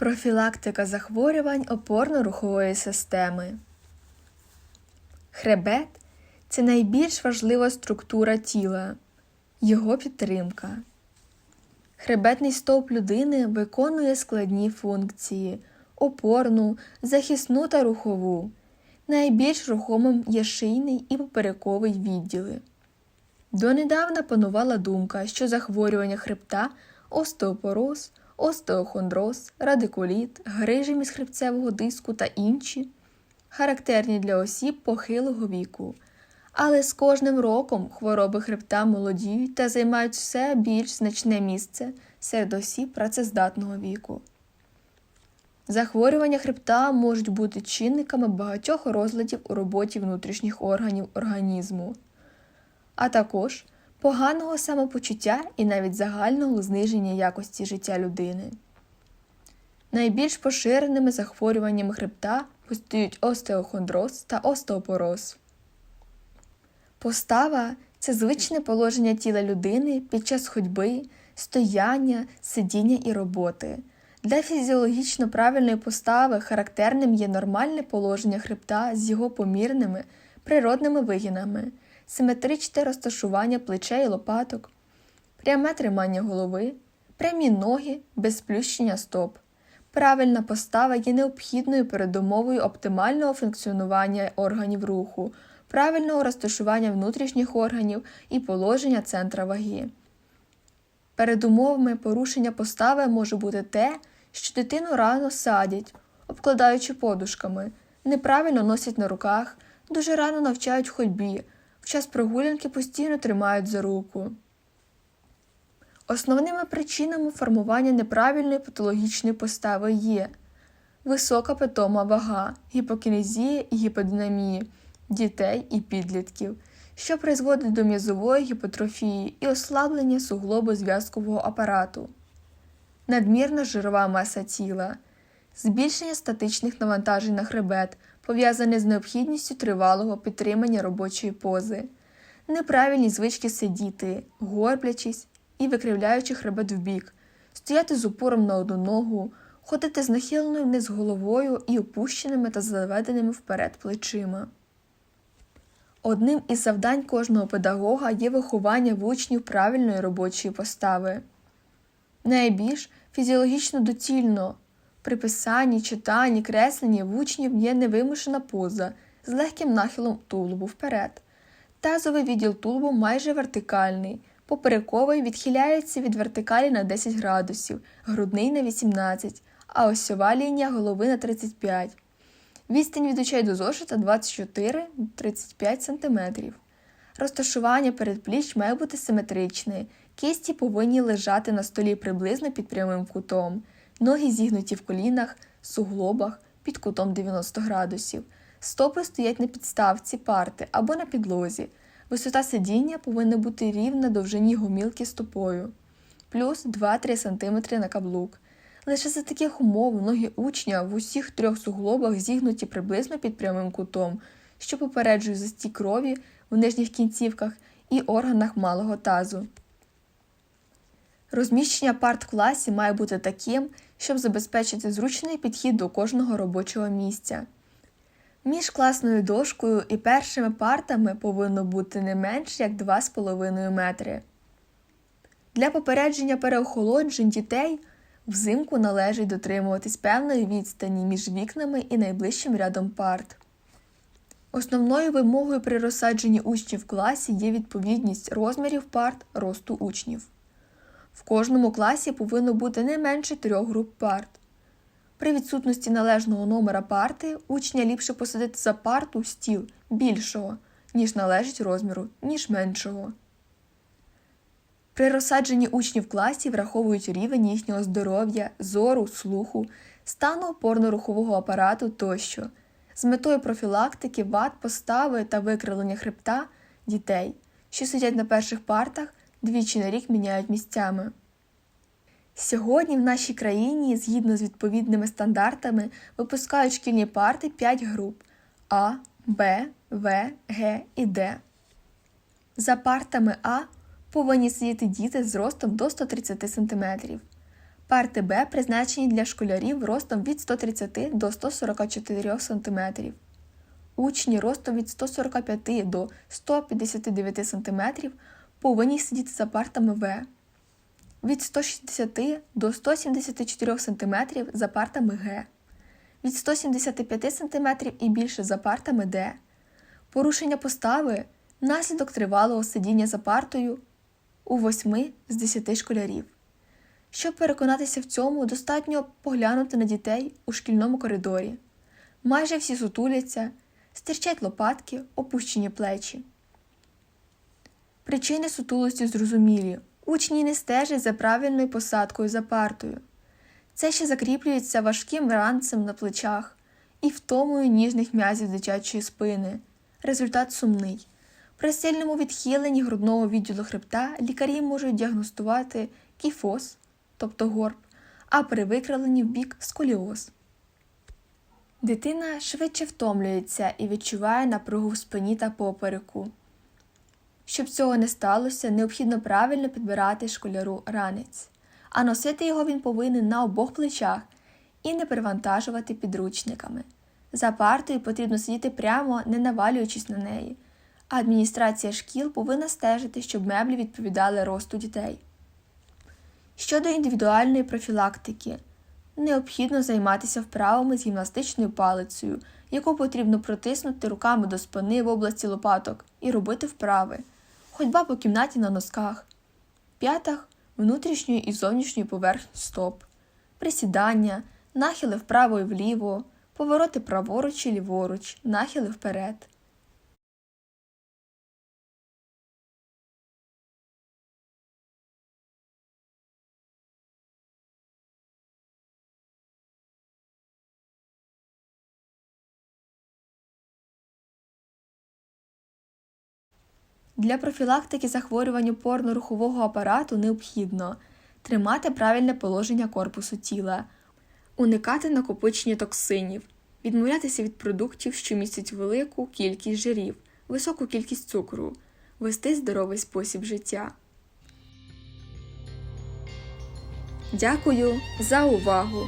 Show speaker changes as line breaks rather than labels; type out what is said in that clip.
Профілактика захворювань опорно-рухової системи. Хребет це найбільш важлива структура тіла, його підтримка. Хребетний стовп людини виконує складні функції опорну, захисну та рухову. Найбільш рухомим є шийний і поперековий відділи. Донедавна панувала думка, що захворювання хребта, остеопороз, остеохондроз, радикуліт, грижі міжхребцевого диску та інші характерні для осіб похилого віку. Але з кожним роком хвороби хребта молодіють та займають все більш значне місце серед осіб працездатного віку. Захворювання хребта можуть бути чинниками багатьох розладів у роботі внутрішніх органів організму, а також поганого самопочуття і навіть загального зниження якості життя людини. Найбільш поширеними захворюваннями хребта постають остеохондроз та остеопороз. Постава це звичне положення тіла людини під час ходьби, стояння, сидіння і роботи. Для фізіологічно правильної постави характерним є нормальне положення хребта з його помірними природними вигинами, симетричне розташування плечей і лопаток, пряме тримання голови, прямі ноги без сплющення стоп. Правильна постава є необхідною передумовою оптимального функціонування органів руху, правильного розташування внутрішніх органів і положення центра ваги. Передумовами порушення постави може бути те, що дитину рано садять, обкладаючи подушками, неправильно носять на руках, дуже рано навчають ходьбі, час прогулянки постійно тримають за руку. Основними причинами формування неправильної патологічної постави є висока питома вага, гіпокінезія і гіподинамія дітей і підлітків, що призводить до м'язової гіпотрофії і ослаблення суглобу зв'язкового апарату, надмірна жирова маса тіла, збільшення статичних навантажень на хребет, пов'язане з необхідністю тривалого підтримання робочої пози, неправильні звички сидіти, горблячись і викривляючи хребет вбік, стояти з упором на одну ногу, ходити з нахиленою вниз головою і опущеними та заведеними вперед плечима. Одним із завдань кожного педагога є виховання в учнів правильної робочої постави. Найбільш фізіологічно доцільно при писанні, читанні, кресленні в учнів є невимушена поза з легким нахилом тулубу вперед. Тазовий відділ тулубу майже вертикальний, поперековий відхиляється від вертикалі на 10 градусів, грудний на 18, а осьова лінія голови на 35. Відстань від очей до зошита 24-35 см. Розташування передпліч має бути симетричне. Кісті повинні лежати на столі приблизно під прямим кутом, ноги зігнуті в колінах, суглобах під кутом 90 градусів. Стопи стоять на підставці парти або на підлозі. Висота сидіння повинна бути рівна довжині гомілки стопою, плюс 2-3 см на каблук. Лише за таких умов ноги учня в усіх трьох суглобах зігнуті приблизно під прямим кутом, що попереджує застій крові в нижніх кінцівках і органах малого тазу. Розміщення парт в класі має бути таким, щоб забезпечити зручний підхід до кожного робочого місця. Між класною дошкою і першими партами повинно бути не менш як 2,5 метри. Для попередження переохолоджень дітей взимку належить дотримуватись певної відстані між вікнами і найближчим рядом парт. Основною вимогою при розсадженні учнів в класі є відповідність розмірів парт росту учнів. В кожному класі повинно бути не менше трьох груп парт. При відсутності належного номера парти учня ліпше посадити за парту стіл більшого, ніж належить розміру, ніж меншого. При розсадженні учнів в класі враховують рівень їхнього здоров'я, зору, слуху, стану опорно-рухового апарату тощо, з метою профілактики вад, постави та викривлення хребта дітей, що сидять на перших партах, двічі на рік міняють місцями. Сьогодні в нашій країні, згідно з відповідними стандартами, випускають шкільні парти 5 груп А, Б, В, Г і Д. За партами А повинні сидіти діти з ростом до 130 см. Парти Б призначені для школярів ростом від 130 до 144 см. Учні ростом від 145 до 159 см повинні сидіти за партами В. Від 160 до 174 см за партами Г. Від 175 см і більше за партами Д. Порушення постави наслідок тривалого сидіння за партою у 8 з 10 школярів. Щоб переконатися в цьому, достатньо поглянути на дітей у шкільному коридорі. Майже всі сутуляться, стирчать лопатки, опущені плечі. Причини сутулості зрозумілі. Учні не стежать за правильною посадкою за партою. Це ще закріплюється важким ранцем на плечах і втомою ніжних м'язів дитячої спини. Результат сумний. При сильному відхиленні грудного відділу хребта лікарі можуть діагностувати кіфоз, тобто горб, а при викривленні в бік сколіоз. Дитина швидше втомлюється і відчуває напругу в спині та попереку. Щоб цього не сталося, необхідно правильно підбирати школяру ранець, а носити його він повинен на обох плечах і не перевантажувати підручниками. За партою потрібно сидіти прямо, не навалюючись на неї, а адміністрація шкіл повинна стежити, щоб меблі відповідали росту дітей. Щодо індивідуальної профілактики, необхідно займатися вправами з гімнастичною палицею, яку потрібно протиснути руками до спини в області лопаток і робити вправи, ходьба по кімнаті на носках, п'ятах внутрішньої і зовнішньої поверхні стоп, присідання, нахили вправо і вліво, повороти праворуч і ліворуч, нахили вперед. Для профілактики захворювань опорно-рухового апарату необхідно тримати правильне положення корпусу тіла, уникати накопичення токсинів, відмовлятися від продуктів, що містять велику кількість жирів, високу кількість цукру, вести здоровий спосіб життя. Дякую за увагу!